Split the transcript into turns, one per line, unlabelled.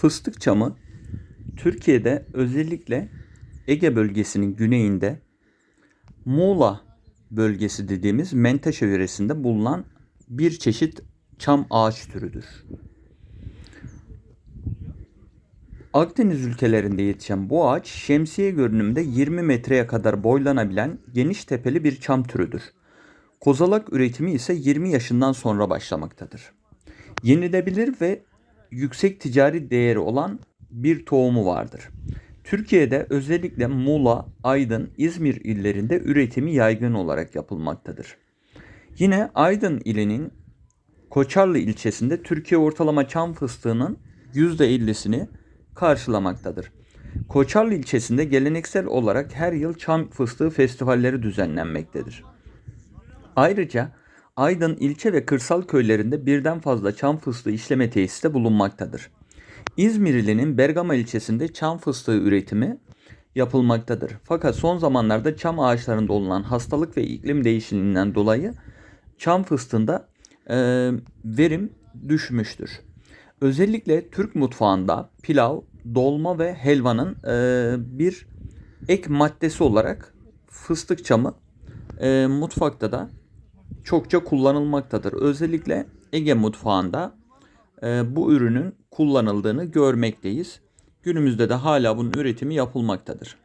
Fıstık çamı Türkiye'de özellikle Ege bölgesinin güneyinde Muğla bölgesi dediğimiz Menteşe yöresinde bulunan bir çeşit çam ağaç türüdür. Akdeniz ülkelerinde yetişen bu ağaç şemsiye görünümde 20 metreye kadar boylanabilen geniş tepeli bir çam türüdür. Kozalak üretimi ise 20 yaşından sonra başlamaktadır. Yenilebilir ve yüksek ticari değeri olan bir tohumu vardır. Türkiye'de özellikle Muğla, Aydın, İzmir illerinde üretimi yaygın olarak yapılmaktadır. Yine Aydın ilinin Koçarlı ilçesinde Türkiye ortalama çam fıstığının %50'sini karşılamaktadır. Koçarlı ilçesinde geleneksel olarak her yıl çam fıstığı festivalleri düzenlenmektedir. Ayrıca Aydın ilçe ve kırsal köylerinde birden fazla çam fıstığı işleme tesisi de bulunmaktadır. İzmir ilinin Bergama ilçesinde çam fıstığı üretimi yapılmaktadır. Fakat son zamanlarda çam ağaçlarında olunan hastalık ve iklim değişikliğinden dolayı çam fıstığında e, verim düşmüştür. Özellikle Türk mutfağında pilav, dolma ve helvanın e, bir ek maddesi olarak fıstık çamı e, mutfakta da çokça kullanılmaktadır. Özellikle Ege mutfağında e, bu ürünün kullanıldığını görmekteyiz. Günümüzde de hala bunun üretimi yapılmaktadır.